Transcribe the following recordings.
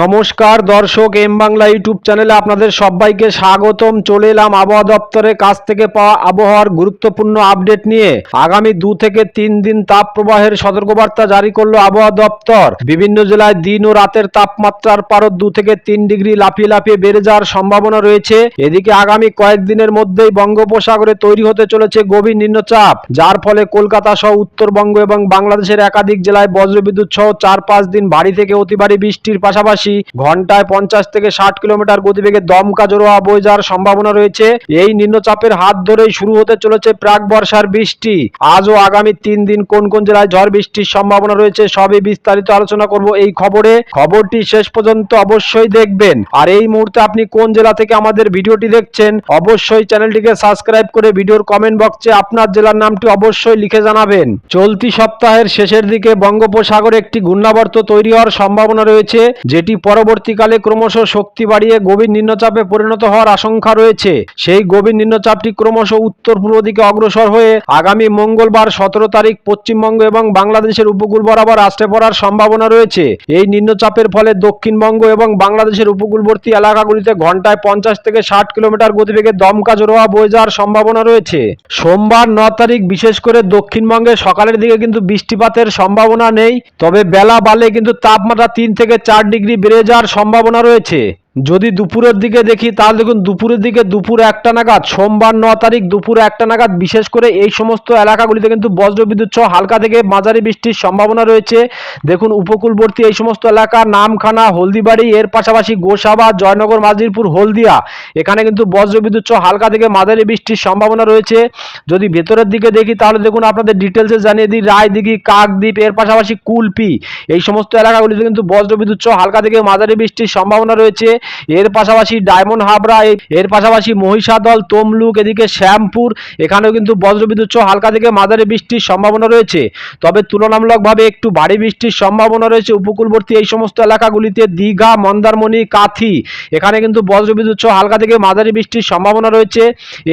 নমস্কার দর্শক M Bangla YouTube চ্যানেলে আপনাদের সবাইকে স্বাগতম। চলে এলাম আবহাওয়া দপ্তরের কাছ থেকে পাওয়া আবহাওয়ার গুরুত্বপূর্ণ আপডেট নিয়ে। আগামী দু থেকে তিন দিন তাপ প্রবাহের সতর্কবার্তা জারি করল আবহাওয়া দপ্তর। বিভিন্ন জেলায় দিন ও রাতের তাপমাত্রার পারদ দু থেকে তিন ডিগ্রি লাফিয়ে লাফিয়ে বেড়ে যাওয়ার সম্ভাবনা রয়েছে। এদিকে আগামী কয়েকদিনের মধ্যেই বঙ্গোপসাগরে তৈরি হতে চলেছে গভীর নিম্নচাপ, যার ফলে কলকাতা সহ উত্তরবঙ্গ এবং বাংলাদেশের একাধিক জেলায় বজ্রবিদ্যুৎ সহ চার পাঁচ দিন ভারী থেকে অতি ভারী বৃষ্টির পাশাপাশি ঘন্টায় পঞ্চাশ থেকে ষাট কিলোমিটার গতিবেগে দমকা জোড়া বয়ে যাওয়ার সম্ভাবনা রয়েছে। এই নিম্নচাপের হাত ধরেই শুরু হতে চলেছে প্রাক বর্ষার বৃষ্টি। আজ ও আগামী তিন দিন কোন কোন জেলায় ঝড় বৃষ্টির সম্ভাবনা রয়েছে সবই বিস্তারিত আলোচনা করব এই খবরে। খবরটি শেষ পর্যন্ত অবশ্যই দেখবেন। আর এই মুহূর্তে আপনি কোন জেলা থেকে আমাদের ভিডিওটি দেখছেন, অবশ্যই চ্যানেলটিকে সাবস্ক্রাইব করে ভিডিওর কমেন্ট বক্সে আপনার জেলার নামটি অবশ্যই লিখে জানাবেন। চলতি সপ্তাহের শেষের দিকে বঙ্গোপসাগরে একটি ঘূর্ণাবর্ত তৈরি হওয়ার সম্ভাবনা রয়েছে যেটি পরবর্তীকালে ক্রমশ শক্তি বাড়িয়ে গভীর নিম্নচাপে পরিণত হওয়ার আশঙ্কা রয়েছে। সেই গভীর নিম্নচাপটি ক্রমশ উত্তর পূর্ব দিকে অগ্রসর হয়ে আগামী মঙ্গলবার সতেরো তারিখ পশ্চিমবঙ্গ এবং বাংলাদেশের উপকূল বরাবর আসতে পড়ার সম্ভাবনা রয়েছে। এই নিম্নচাপের ফলে দক্ষিণবঙ্গ এবং বাংলাদেশের উপকূলবর্তী এলাকাগুলিতে ঘন্টায় পঞ্চাশ থেকে ষাট কিলোমিটার গতিবেগে দমকা জোরোয়া বয়ে যাওয়ার সম্ভাবনা রয়েছে। সোমবার ন তারিখ বিশেষ করে দক্ষিণবঙ্গে সকালের দিকে কিন্তু বৃষ্টিপাতের সম্ভাবনা নেই, তবে বেলা বালে কিন্তু তাপমাত্রা তিন থেকে চার ডিগ্রি বেড়ে যাওয়ার সম্ভাবনা রয়েছে। যদি দুপুরের দিকে দেখি, তাহলে দেখুন দুপুরের দিকে দুপুর একটা নাগাদ, সোমবার ন তারিখ দুপুর একটা নাগাদ, বিশেষ করে এই সমস্ত এলাকাগুলিতে কিন্তু বজ্রবিদ্যুৎ সহ হালকা থেকে মাঝারি বৃষ্টির সম্ভাবনা রয়েছে। দেখুন উপকূলবর্তী এই সমস্ত এলাকা, নামখানা, হলদিবাড়ি, এর পাশাপাশি গোসাবা, জয়নগর মাজিরপুর হলদিয়া, এখানে কিন্তু বজ্রবিদ্যুৎ সহ হালকা থেকে মাঝারি বৃষ্টির সম্ভাবনা রয়েছে। যদি ভেতরের দিকে দেখি, তাহলে দেখুন আপনাদের ডিটেলসে জানিয়ে দিই, রায়দিঘি, কাকদ্বীপ, এর পাশাপাশি কুলপি, এই সমস্ত এলাকাগুলিতে কিন্তু বজ্রবিদ্যুৎ সহ হালকা থেকে মাঝারি বৃষ্টির সম্ভাবনা রয়েছে। এর পাশাপাশি ডায়মন্ড হাবরা এর পাশাপাশি মহিষাদল, তমলুক, এদিকে শ্যামপুর, এখানেও কিন্তু বজ্রবিদ্যুৎ সহ হালকা থেকে মাঝারি বৃষ্টির সম্ভাবনা রয়েছে। তবে তুলনামূলকভাবে একটু ভারী বৃষ্টির সম্ভাবনা রয়েছে উপকূলবর্তী এই সমস্ত এলাকাগুলিতে দীঘা, মন্দারমণি, কাথি, এখানে কিন্তু বজ্রবিদ্যুৎ সহ হালকা থেকে মাঝারি বৃষ্টির সম্ভাবনা রয়েছে।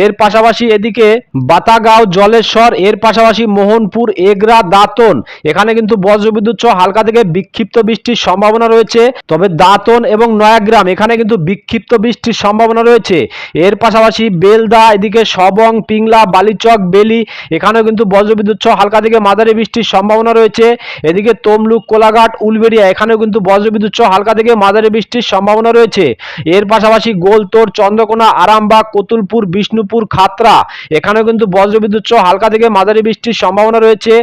এর পাশাপাশি এদিকে বাতাগাঁও, জলেশ্বর, এর পাশাপাশি মোহনপুর, এগরা, দাঁতন, এখানে কিন্তু বজ্রবিদ্যুৎ সহ হালকা থেকে বিক্ষিপ্ত বৃষ্টির সম্ভাবনা রয়েছে। তবে দাঁতন এবং নয়াগ্রাম এখানে কিন্তু বিক্ষিপ্ত বৃষ্টির সম্ভাবনা রয়েছে। এর পাশাপাশি বেলদা, এদিকে সবং, পিংলা, বালিচক, বেলি, এখানেও কিন্তু বজ্রবিদ্যুৎ সহ হালকা থেকে মাঝারি বৃষ্টির সম্ভাবনা রয়েছে। এদিকে তমলুক, কোলাঘাট, উলবেড়িয়া, এখানেও কিন্তু বজ্রবিদ্যুৎ সহ হালকা থেকে মাঝারি বৃষ্টির সম্ভাবনা রয়েছে। এর পাশাপাশি গোলতোড় চন্দ্রকোনা, আরামবাগ, কতুলপুর, বিষ্ণুপুর, খাতরা, এখানেও কিন্তু বজ্রবিদ্যুৎ সহ হালকা থেকে মাঝারি বৃষ্টির সম্ভাবনা রয়েছে।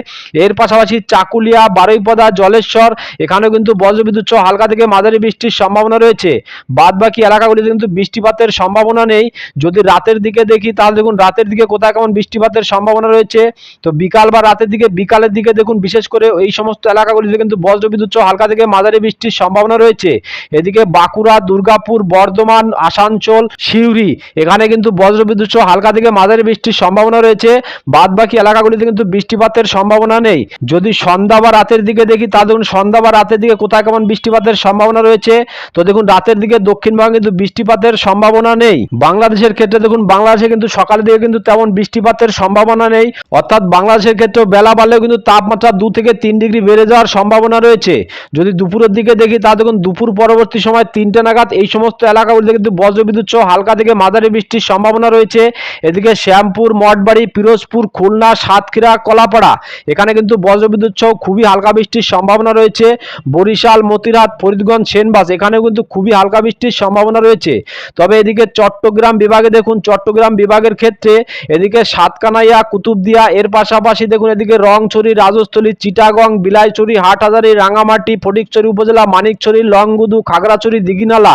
এর পাশাপাশি চাকুলিয়া, বারুইপদা, জলেশ্বর, এখানেও কিন্তু বজ্রবিদ্যুৎ সহ হালকা থেকে মাঝারি বৃষ্টির সম্ভাবনা রয়েছে। বাদ বাকি এলাকাগুলিতে কিন্তু বৃষ্টিপাতের সম্ভাবনা নেই। যদি রাতের দিকে দেখি, তাহলে দেখুন রাতের দিকে কোথায় কেমন বৃষ্টিপাতের সম্ভাবনা রয়েছে। তো বিকাল বা রাতের দিকে, বিকালের দিকে দেখুন, বিশেষ করে এই সমস্ত এলাকাগুলিতে কিন্তু বজ্রবিদ্যুৎ সহ হালকা থেকে মাঝারি বৃষ্টির সম্ভাবনা রয়েছে। এদিকে বাঁকুড়া, দুর্গাপুর, বর্ধমান, আসানসোল, সিউড়ি, এখানে কিন্তু বজ্রবিদ্যুৎ সহ হালকা থেকে মাঝারি বৃষ্টির সম্ভাবনা রয়েছে। বাদ বাকি এলাকাগুলিতে কিন্তু বৃষ্টিপাতের সম্ভাবনা নেই। যদি সন্ধ্যা বা রাতের দিকে দেখি তা দেখুন সন্ধ্যা বা রাতের দিকে কোথায় কেমন বৃষ্টিপাতের সম্ভাবনা রয়েছে। তো দেখুন, রাতের দিকে দক্ষিণবঙ্গে কিন্তু বৃষ্টিপাতের সম্ভাবনা নেই। বাংলাদেশের ক্ষেত্রে দেখুন, বাংলাদেশে কিন্তু সকালের দিকে কিন্তু তেমন বৃষ্টিপাতের সম্ভাবনা নেই। অর্থাৎ বাংলাদেশের ক্ষেত্রে বেলা বাড়লেও কিন্তু তাপমাত্রা দু থেকে তিন ডিগ্রি বেড়ে যাওয়ার সম্ভাবনা রয়েছে। যদি দুপুরের দিকে দেখি তা দেখুন, দুপুর পরবর্তী সময় তিনটে নাগাদ এই সমস্ত এলাকাগুলিতে কিন্তু বজ্রবিদ্যুৎ সহ হালকা থেকে মাঝারি বৃষ্টির সম্ভাবনা রয়েছে। এদিকে শ্যামপুর, মঠবাড়ি, পিরোজপুর, খুলনা, সাতক্ষীরা, কলাপাড়া, এখানে কিন্তু বজ্রবিদ্যুৎ সহ খুবই হালকা বৃষ্টির সম্ভাবনা রয়েছে। বরিশাল, মতিরাট, ফরিদগঞ্জ সেনবাস এখানেও কিন্তু খুবই হালকা বৃষ্টির সম্ভাবনা রয়েছে। তবে এদিকে চট্টগ্রাম বিভাগে দেখুন, চট্টগ্রাম বিভাগের ক্ষেত্রে এদিকে সাতকানাইয়া, কুতুবদিয়া, এর পাশাপাশি দেখুন এদিকে রংছড়ি, রাজস্থলী, চিটাগং, বিলাইছড়ি, হাটহাজারি, রাঙামাটি, ফটিকছড়ি উপজেলা, মানিকছড়ি, লংগুদু, খাগড়াছড়ি, দিঘিনালা।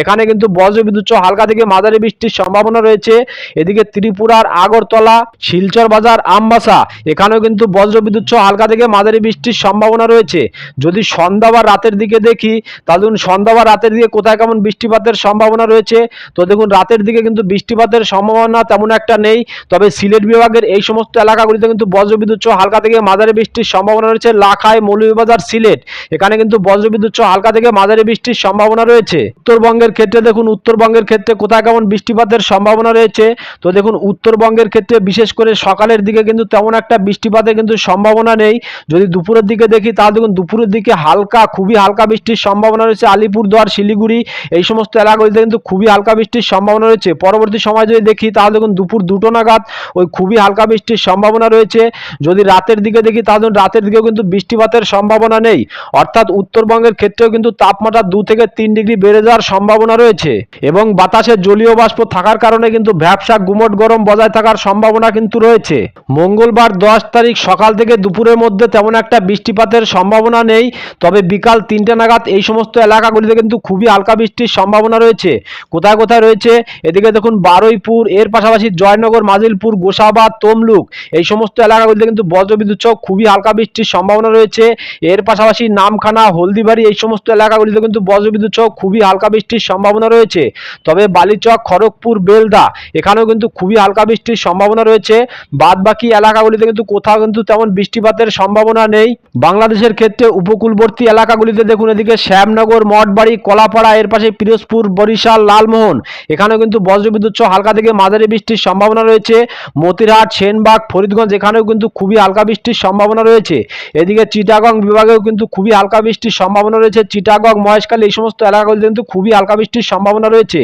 এখানে কিন্তু বজ্রবিদ্যুৎ হালকা থেকে মাঝারি বৃষ্টির সম্ভাবনা রয়েছে। এদিকে ত্রিপুরার আগরতলা, শিলচর বাজার, আমবাসা, এখানেও কিন্তু বজ্রবিদ্যুৎ হালকা থেকে মাঝারি বৃষ্টির সম্ভাবনা রয়েছে। যদি সন্ধ্যা বা রাতের দিকে দেখি, তাহলে সন্ধ্যা বা রাতের দিকে কোথায় কেমন বৃষ্টিপাতের সম্ভাবনা রয়েছে? তো দেখুন, রাতের দিকে কিন্তু বৃষ্টিপাতের সম্ভাবনা তেমন একটা নেই। তবে সিলেট বিভাগের এই সমস্ত এলাকাগুলিতে কিন্তু বজ্রবিদ্যুৎ সহ হালকা থেকে মাঝারি বৃষ্টির সম্ভাবনা রয়েছে। লাখাই, মৌলভীবাজার, সিলেট, এখানে কিন্তু বজ্রবিদ্যুৎ সহ হালকা থেকে মাঝারি বৃষ্টির সম্ভাবনা রয়েছে। উত্তরবঙ্গের ক্ষেত্রে দেখুন, উত্তরবঙ্গের ক্ষেত্রে কোথায় কেমন বৃষ্টিপাতের সম্ভাবনা রয়েছে? তো দেখুন, উত্তরবঙ্গের ক্ষেত্রে বিশেষ করে সকালের দিকে কিন্তু তেমন একটা বৃষ্টিপাতের কিন্তু সম্ভাবনা নেই। যদি দুপুরের দিকে দেখি, তাহলে দেখুন, দুপুরের দিকে হালকা, খুবই হালকা বৃষ্টির সম্ভাবনা রয়েছে। আলিপুরদুয়ার, শিলিগুড়ি এই সমস্ত এলাকাগুলিতে কিন্তু খুবই হালকা বৃষ্টির সম্ভাবনা রয়েছে। পরবর্তী সময় যদি দেখি, তাহলে দেখুন দুপুর দুটো নাগাদ ওই খুবই হালকা বৃষ্টির সম্ভাবনা রয়েছে। যদি রাতের দিকে দেখি, তাহলে রাতের দিকেও কিন্তু বৃষ্টিপাতের সম্ভাবনা নেই। অর্থাৎ উত্তরবঙ্গের ক্ষেত্রেও কিন্তু তাপমাত্রা দু থেকে তিন ডিগ্রি বেড়ে যাওয়ার সম্ভাবনা রয়েছে এবং বাতাসে জলীয় বাষ্প থাকার কারণে কিন্তু ভ্যাবসা গুমট গরম বজায় থাকার সম্ভাবনা কিন্তু রয়েছে। মঙ্গলবার দশ তারিখ সকাল থেকে দুপুরের মধ্যে তেমন একটা বৃষ্টিপাতের সম্ভাবনা নেই। তবে বিকাল তিনটে নাগাদ এই সমস্ত এলাকাগুলিতে কিন্তু খুবই হালকা বৃষ্টির সম্ভাবনা রয়েছে। কোথায় কোথায় রয়েছে? এদিকে দেখুন, বারুইপুর, এর পাশাপাশি জয়নগর, মাজিলপুর গোসাবাদ তমলুক, এই সমস্ত এলাকাগুলিতে কিন্তু বজ্রবিদ্যুৎ সহ খুবই হালকা বৃষ্টির সম্ভাবনা রয়েছে। এর পাশাপাশি নামখানা, হলদিবাড়ি, এই সমস্ত এলাকাগুলিতে কিন্তু বজ্রবিদ্যুৎ সহ খুবই হালকা বৃষ্টির সম্ভাবনা রয়েছে। তবে বালিচক, খড়গপুর, বেলদা, এখানেও কিন্তু খুবই হালকা বৃষ্টির সম্ভাবনা রয়েছে। বাদ বাকি এলাকাগুলিতে কিন্তু কোথাও কিন্তু তেমন বৃষ্টিপাতের সম্ভাবনা নেই। বাংলাদেশের ক্ষেত্রে উপকূলবর্তী এলাকাগুলিতে দেখুন, এদিকে শ্যামনগর, মঠবাড়ি, কলাপাড়া, এর পাশে পিরোজপুর, বরিশাল, লালমোহন। এখানেও কিন্তু বজ্রবিদ্যুৎ সহ হালকা থেকে মাঝারি বৃষ্টির সম্ভাবনা রয়েছে। মতিরহাট, সেনবাগ, ফরিদগঞ্জ, এখানেও কিন্তু খুবই হালকা বৃষ্টির সম্ভাবনা রয়েছে। এদিকে চিটাগং বিভাগেও কিন্তু খুবই হালকা বৃষ্টির সম্ভাবনা রয়েছে। চিটাগং, মহেশখালী এই সমস্ত এলাকাগুলিতে কিন্তু খুবই হালকা বৃষ্টির সম্ভাবনা রয়েছে।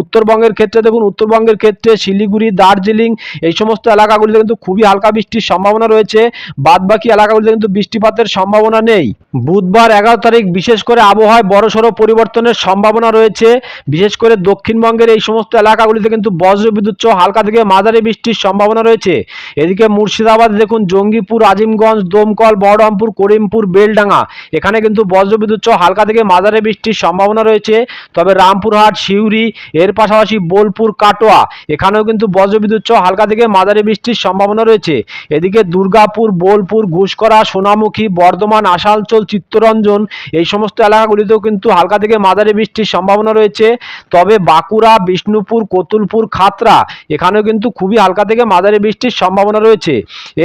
উত্তরবঙ্গের ক্ষেত্রে দেখুন, উত্তরবঙ্গের ক্ষেত্রে শিলিগুড়ি, দার্জিলিং এই সমস্ত এলাকাগুলিতে কিন্তু খুবই হালকা বৃষ্টির সম্ভাবনা রয়েছে। বাদ বাকি এলাকাগুলিতে কিন্তু বৃষ্টিপাতের সম্ভাবনা নেই। বুধবার এগারো তারিখ বিশেষ করে আবহাওয়ায় বড়সড় পরিবর্তনের সম্ভাবনা রয়েছে। বিশেষ করে দক্ষিণবঙ্গের এই সমস্ত এলাকাগুলিতে কিন্তু বজ্রবিদ্যুৎ সহ হালকা থেকে মাঝারি বৃষ্টির সম্ভাবনা রয়েছে। এদিকে মুর্শিদাবাদ দেখুন, জঙ্গিপুর, আজিমগঞ্জ, দমকল, বহরমপুর, করিমপুর, বেলডাঙ্গা, এখানে কিন্তু বজ্রবিদ্যুৎ সহ হালকা থেকে মাঝারি বৃষ্টির সম্ভাবনা রয়েছে। তবে রামপুরহাট, সিউড়ি, এর পাশাপাশি বোলপুর, কাটোয়া, এখানেও কিন্তু বজ্রবিদ্যুৎ সহ হালকা থেকে মাঝারি বৃষ্টির সম্ভাবনা রয়েছে। এদিকে দুর্গাপুর, বোলপুর ঘুষকরা সোনামুখী, বর্ধমান, আসানসোল, চিত্তরঞ্জন, এই সমস্ত এলাকাগুলিতেও কিন্তু হালকা থেকে মাঝারি বৃষ্টির সম্ভাবনা রয়েছে। তবে বাঁকুড়া, বিষ্ণুপুর, কতুলপুর খাতরা এখানেও কিন্তু খুবই হালকা থেকে মাঝারি বৃষ্টির সম্ভাবনা রয়েছে।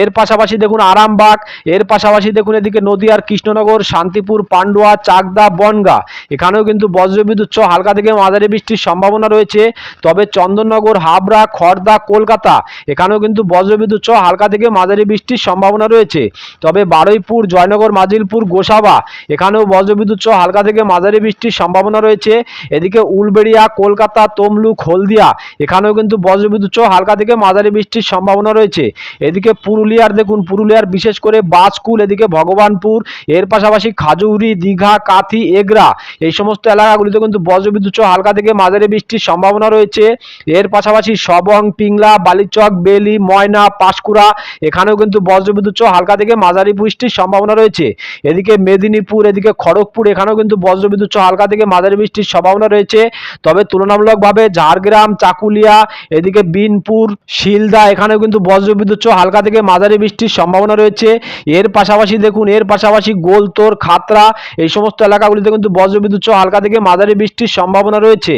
এর পাশাপাশি দেখুন আরামবাগ, এর পাশাপাশি দেখুন এদিকে নদীয়ার কৃষ্ণনগর, শান্তিপুর, পান্ডুয়া, চাকদা, বনগা এখানেও কিন্তু বজ্রবিদ্যুৎ সহ হালকা থেকে মাঝারি বৃষ্টির সম্ভাবনা রয়েছে। তবে চন্দননগর, হাবড়া খড়দা কলকাতা এখানেও কিন্তু বজ্রবিদ্যুৎ সহ হালকা থেকে মাঝারি বৃষ্টির সম্ভাবনা রয়েছে। তবে বারুইপুর, জয়নগর, মাজিলপুর, গোসাবা এখানেও বজ্রবিদ্যুৎ সহ হালকা থেকে মাঝারি বৃষ্টির সম্ভাবনা রয়েছে। এদিকে উলবেড়িয়া, কলকাতা, তমলুক, হলদিয়া, এখানেও কিন্তু বজ্রবিদ্যুৎ সহ হালকা থেকে মাঝারি বৃষ্টির সম্ভাবনা রয়েছে। এদিকে পুরুলিয়ার দেখুন, পুরুলিয়ার বিশেষ করে বাজকুল এদিকে ভগবানপুর, এর পাশাপাশি খাজুরি, দীঘা, কাথি, এগরা, এই সমস্ত এলাকাগুলিতে কিন্তু বজ্রবিদ্যুৎ সহ হালকা থেকে মাঝারি বৃষ্টির সম্ভাবনা রয়েছে। এর পাশাপাশি সবং, পিংলা, বালিচক, বেলি, ময়না, পাঁশকুড়া, এখানেও কিন্তু বজ্রবিদ্যুৎ সহ হালকা থেকে মাঝারি বৃষ্টির সম্ভাবনা রয়েছে। এদিকে মেদিনীপুর, এদিকে খড়গপুর, এখানেও কিন্তু বজ্রবিদ্যুৎ সহ হালকা থেকে মাঝারি বৃষ্টির সম্ভাবনা রয়েছে। তবে তুলনামূলকভাবে ঝাড়গ্রাম, চাকুলিয়া, এদিকে বিনপুর, শিলদা, এখানেও কিন্তু বজ্রবিদ্যুৎ হালকা থেকে মাঝারি বৃষ্টির সম্ভাবনা রয়েছে। এর পাশাপাশি দেখুন, এর পাশাপাশি গোলতোর খাতরা এই সমস্ত এলাকাগুলিতে কিন্তু বজ্রবিদ্যুৎ হালকা থেকে মাঝারি বৃষ্টির সম্ভাবনা রয়েছে।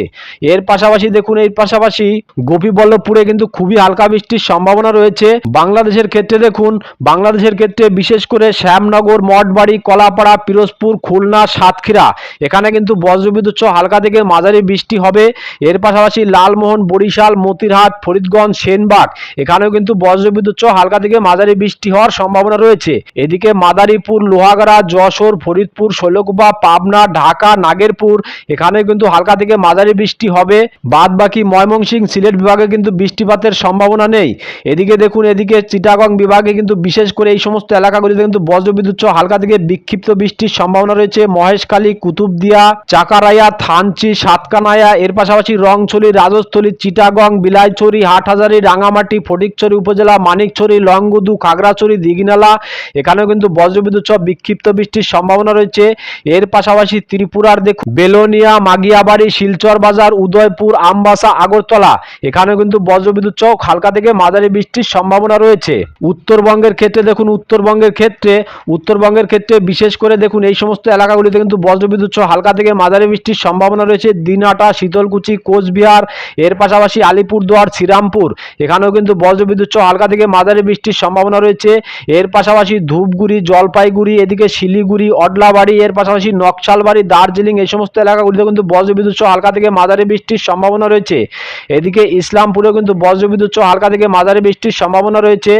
এর পাশাপাশি দেখুন, এর পাশাপাশি গোপীবল্লভপুরে কিন্তু খুবই হালকা বৃষ্টির সম্ভাবনা রয়েছে। বাংলাদেশের ক্ষেত্রে দেখুন, বাংলাদেশের ক্ষেত্রে বিশেষ করে শ্যামনগর, মঠবাড়ি, কলাপাড়া, পিরোজপুর, খুলনা, সাতক্ষীরা, এখানে কিন্তু বজ্রবিদ্যুৎ হালকা থেকে মাঝারি বৃষ্টি হবে। এর পাশাপাশি লালমোহন, বরিশাল, মতিরহাট, ফরিদগঞ্জ, সেনবাগ, এখানেও কিন্তু বজ্রবিদ্যুৎ সহ হালকা থেকে মাঝারি বৃষ্টি হওয়ার সম্ভাবনা রয়েছে। এদিকে মাদারীপুর, লোহাগাড়া, যশোর, ফরিদপুর, শৈলকুপা, পাবনা, ঢাকা, নাগেরপুর এখানে কিন্তু হালকা থেকে মাঝারি বৃষ্টি হবে। বাদ বাকি ময়মনসিংহ, সিলেট বিভাগে কিন্তু বৃষ্টিপাতের সম্ভাবনা নেই। এদিকে দেখুন, এদিকে চিটাগং বিভাগে কিন্তু বিশেষ করে এই সমস্ত এলাকাগুলিতে কিন্তু বজ্রবিদ্যুৎ সহ হালকা থেকে বিক্ষিপ্ত বৃষ্টির সম্ভাবনা রয়েছে। মহেশখালী, কুতুবদিয়া, চাকারাইয়া থানচি, সাতকানায়া, এর পাশাপাশি রংছড়ি, রাজস্থলী, চিটাগং, বিলাইছড়ি, হাটহাজারি, রাঙামাটি, ফটিকছড়ি উপজেলা, মানিকছড়ি, লংগুদু, খাগড়াছড়ি, দিঘিনালা, এখানেও কিন্তু বজ্রবিদ্যুৎ সহ বিক্ষিপ্ত বৃষ্টির সম্ভাবনা রয়েছে। এর পাশাপাশি ত্রিপুরার দেখুন, বেলোনিয়া, মাগিয়াবাড়ি, শিলচর বাজার, উদয়পুর, আমবাসা, আগরতলা, এখানেও কিন্তু বজ্রবিদ্যুৎ সহ হালকা থেকে মাঝারি বৃষ্টির সম্ভাবনা রয়েছে। উত্তরবঙ্গের ক্ষেত্রে দেখুন, উত্তরবঙ্গের ক্ষেত্রে উত্তরবঙ্গের ক্ষেত্রে বিশেষ করে দেখুন, এই সমস্ত এলাকাগুলিতে কিন্তু বজ্রবিদ্যুৎ সহ হালকা থেকে মাঝারি বৃষ্টির বৃষ্টির সম্ভাবনা রয়েছে। দিনাটা শীতলকুচি, কোচবিহার, এর পাশাপাশি আলিপুরদুয়ার, শ্রীরামপুর। এখানেও কিন্তু বজ্রবিদ্যুৎ সহ হালকা থেকে মাঝারি বৃষ্টির সম্ভাবনা রয়েছে। এর পাশাপাশি ধূপগুড়ি, জলপাইগুড়ি, এদিকে শিলিগুড়ি, অডলাবাড়ি, এর পাশাপাশি নকশালবাড়ি, দার্জিলিং, এই সমস্ত এলাকাগুলিতে কিন্তু বজ্রবিদ্যুৎ সহ হালকা থেকে মাঝারি বৃষ্টির সম্ভাবনা রয়েছে। এদিকে ইসলামপুরেও কিন্তু বজ্রবিদ্যুৎ সহ হালকা থেকে মাঝারি বৃষ্টির সম্ভাবনা রয়েছে।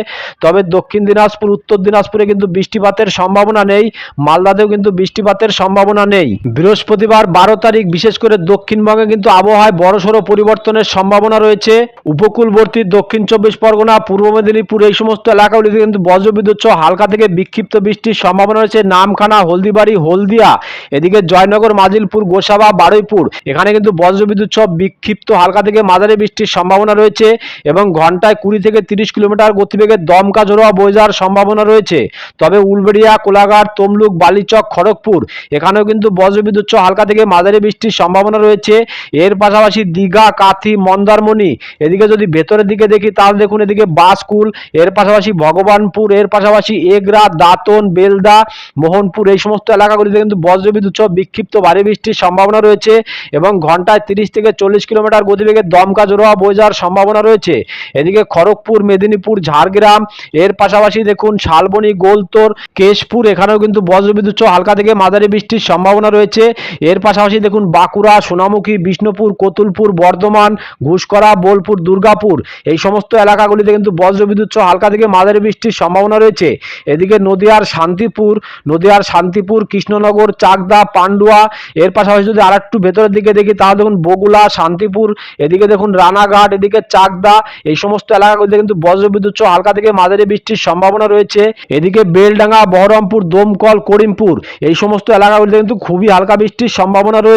তবে দক্ষিণ দিনাজপুর, উত্তর দিনাজপুরে কিন্তু বৃষ্টিপাতের সম্ভাবনা নেই। মালদাতেও কিন্তু বৃষ্টিপাতের সম্ভাবনা নেই। বৃহস্পতিবার বারো তারিখ, বিশেষ করে দক্ষিণবঙ্গে কিন্তু আবহাওয়ায় বড়সড় পরিবর্তনের সম্ভাবনা রয়েছে। উপকূলবর্তী দক্ষিণ চব্বিশ পরগনা, পূর্ব মেদিনীপুর এই সমস্ত এলাকাগুলিতে কিন্তু বজ্রবিদ্যুৎ সহ হালকা থেকে বিক্ষিপ্ত বৃষ্টির সম্ভাবনা রয়েছে। নামখানা, হলদিবাড়ি, হলদিয়া, এদিকে জয়নগর, মাজিলপুর, গোসাবা, বারুইপুর, এখানে কিন্তু বজ্রবিদ্যুৎ সহ বিক্ষিপ্ত হালকা থেকে মাঝারি বৃষ্টির সম্ভাবনা রয়েছে এবং ঘন্টায় কুড়ি থেকে তিরিশ কিলোমিটার গতিবেগে দমকা ঝোড়োয়া বয়ে যাওয়ার সম্ভাবনা রয়েছে। তবে উলবেড়িয়া, কোলাঘাট, তমলুক, বালিচক, খড়গপুর, এখানেও কিন্তু বজ্রবিদ্যুৎ সহ হালকা থেকে মাঝারি বৃষ্টির সম্ভাবনা রয়েছে। এর পাশাপাশি দীঘা, কাথি, মন্দারমণি, এদিকে যদি ভেতরের দিকে দেখি তাহলে দেখুন এদিকে বাসকুল, এর পাশাপাশি ভগবানপুর, এর পাশাপাশি এগরা, দাঁতন, বেলদা, মোহনপুর, এই সমস্ত এলাকাগুলিতে কিন্তু বজ্রবিদ্যুৎ সহ বিক্ষিপ্ত ভারী বৃষ্টির সম্ভাবনা রয়েছে এবং ঘন্টায় তিরিশ থেকে চল্লিশ কিলোমিটার গতিবেগে দমকা জোড়োয়া বয়ে যাওয়ার সম্ভাবনা রয়েছে। এদিকে খড়গপুর, মেদিনীপুর, ঝাড়গ্রাম, এর পাশাপাশি দেখুন শালবনি, গোলতোর, কেশপুর, এখানেও কিন্তু বজ্রবিদ্যুৎ সহ হালকা থেকে মাঝারি বৃষ্টির সম্ভাবনা রয়েছে। এর পাশাপাশি দেখুন, বাঁকুড়া, সোনামুখী, বিষ্ণুপুর, কতুলপুর, বর্ধমান, ঘুষকরা, বোলপুর, দুর্গাপুর। এই সমস্ত এলাকাগুলিতে কিন্তু বজ্রবিদ্যুৎ সহ হালকা থেকে মাঝারি বৃষ্টির সম্ভাবনা রয়েছে। এদিকে নদিয়ার শান্তিপুর নদিয়ার শান্তিপুর, কৃষ্ণনগর, চাকদা, পান্ডুয়া, এর পাশাপাশি যদি আর একটু ভেতরের দিকে দেখি, তাহলে দেখুন বগুলা শান্তিপুর, এদিকে দেখুন, রানাঘাট, এদিকে চাকদা, এই সমস্ত এলাকাগুলিতে কিন্তু বজ্রবিদ্যুৎ সহ হালকা থেকে মাঝারি বৃষ্টির সম্ভাবনা রয়েছে। এদিকে বেলডাঙ্গা, বহরমপুর, দমকল, করিমপুর, এই সমস্ত এলাকাগুলিতে কিন্তু খুবই হালকা বৃষ্টির সম্ভাবনা রয়েছে।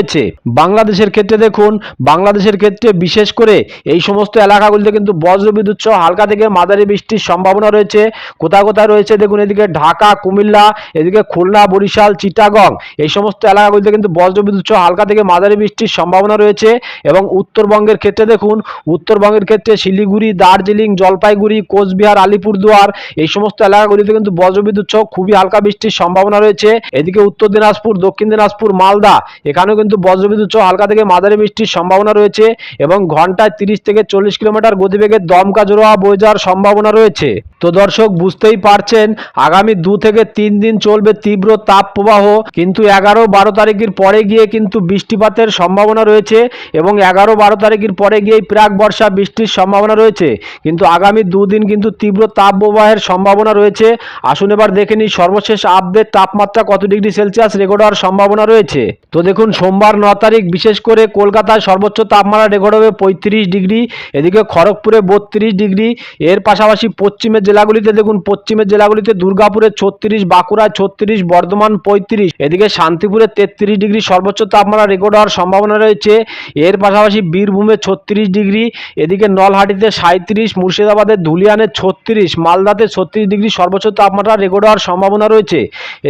বাংলাদেশের ক্ষেত্রে দেখুন, বাংলাদেশের ক্ষেত্রে বিশেষ করে এই সমস্ত এলাকাগুলিতে কিন্তু বজ্রবিদ্যুৎ সহ হালকা থেকে মাঝারি বৃষ্টির সম্ভাবনা রয়েছে। কোথায় কোথায় রয়েছে? দেখুন, এদিকে ঢাকা, কুমিল্লা, এদিকে খুলনা, বরিশাল, চিটাগং, এই সমস্ত এলাকাগুলিতে কিন্তু বজ্রবিদ্যুৎ সহ হালকা থেকে মাঝারি বৃষ্টির সম্ভাবনা রয়েছে এবং উত্তরবঙ্গের ক্ষেত্রে দেখুন, উত্তরবঙ্গের ক্ষেত্রে শিলিগুড়ি, দার্জিলিং, জলপাইগুড়ি, কোচবিহার, আলিপুরদুয়ার, এই সমস্ত এলাকাগুলিতে কিন্তু বজ্রবিদ্যুৎ সহ খুবই হালকা বৃষ্টির সম্ভাবনা রয়েছে। এদিকে উত্তর দিনাজপুর, দক্ষিণ দিনাজপুর, মালদা, এখানেও কিন্তু বজ্রবিদ্যুৎ সহ হালকা থেকে মাঝারি বৃষ্টির সম্ভাবনা রয়েছে এবং ঘন্টায় তিরিশ থেকে চল্লিশ কিলোমিটার গতিবেগে দমকা জোড়া বয়ে যাওয়ার সম্ভাবনা রয়েছে। তো দর্শক, বুঝতেই পারছেন, আগামী দু থেকে তিন দিন চলবে তীব্র তাপ প্রবাহ কিন্তু এগারো বারো তারিখের পরে গিয়ে কিন্তু বৃষ্টিপাতের সম্ভাবনা রয়েছে এবং এগারো বারো তারিখের পরে গিয়ে প্রাক বর্ষা বৃষ্টির সম্ভাবনা রয়েছে। কিন্তু আগামী দুদিন কিন্তু তীব্র তাপ প্রবাহের সম্ভাবনা রয়েছে। আসুন এবার দেখে নিই সর্বশেষ আপডেট তাপমাত্রা কত ডিগ্রি সেলসিয়াস, রেকর্ড হওয়ার সম্ভাবনা রয়েছে। তো দেখুন, সোমবার ন তারিখ, বিশেষ করে কলকাতায় সর্বোচ্চ তাপমাত্রা রেকর্ড হবে পঁয়ত্রিশ ডিগ্রি, এদিকে খড়গপুরে বত্রিশ ডিগ্রি, এর পাশাপাশি পশ্চিমের জেলাগুলিতে দেখুন, পশ্চিমের জেলাগুলিতে দুর্গাপুরে ছত্রিশ, বাঁকুড়ায় ছত্রিশ, বর্ধমান পঁয়ত্রিশ, এদিকে শান্তিপুরে তেত্রিশ ডিগ্রি, সর্বোচ্চ তাপমাত্রা রেকর্ড হওয়ার সম্ভাবনা রয়েছে। এর পাশাপাশি বীরভূমে ছত্রিশ ডিগ্রি, এদিকে নলহাটিতে সাঁত্রিশ মুর্শিদাবাদের ধুলিয়ানে ছত্রিশ, মালদাতে ছত্রিশ ডিগ্রি, সর্বোচ্চ তাপমাত্রা রেকর্ড হওয়ার সম্ভাবনা রয়েছে।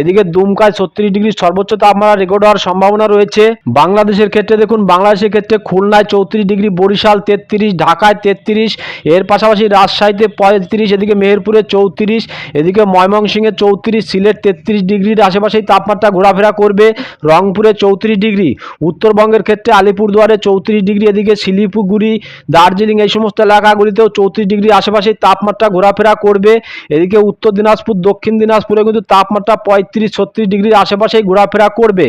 এদিকে দুমকায় ছত্রিশ ডিগ্রি, সর্বোচ্চ তাপমাত্রা রেকর্ড হওয়ার সম্ভাবনা রয়েছে। বাংলাদেশের ক্ষেত্রে দেখুন, বাংলাদেশের ক্ষেত্রে খুলনায় চৌত্রিশ ডিগ্রি, বরিশাল তেত্রিশ, ঢাকায় তেত্রিশ, এর পাশাপাশি রাজশাহীতে পঁয়ত্রিশ, এদিকে মেহেরপুরে চৌত্রিশ, এদিকে ময়মনসিংহে চৌত্রিশ, সিলেট তেত্রিশ ডিগ্রির আশেপাশেই তাপমাত্রা ঘোরাফেরা করবে রংপুরে চৌত্রিশ ডিগ্রি, উত্তরবঙ্গের ক্ষেত্রে আলিপুরদুয়ারে চৌত্রিশ ডিগ্রি, এদিকে শিলিপুগুড়ি দার্জিলিং এই সমস্ত এলাকাগুলিতেও চৌত্রিশ ডিগ্রি আশেপাশেই তাপমাত্রা ঘোরাফেরা করবে, এদিকে উত্তর দিনাজপুর, দক্ষিণ দিনাজপুরে কিন্তু তাপমাত্রা পঁয়ত্রিশ, ছত্রিশ ডিগ্রির আশেপাশেই ঘোরাফেরা করবে।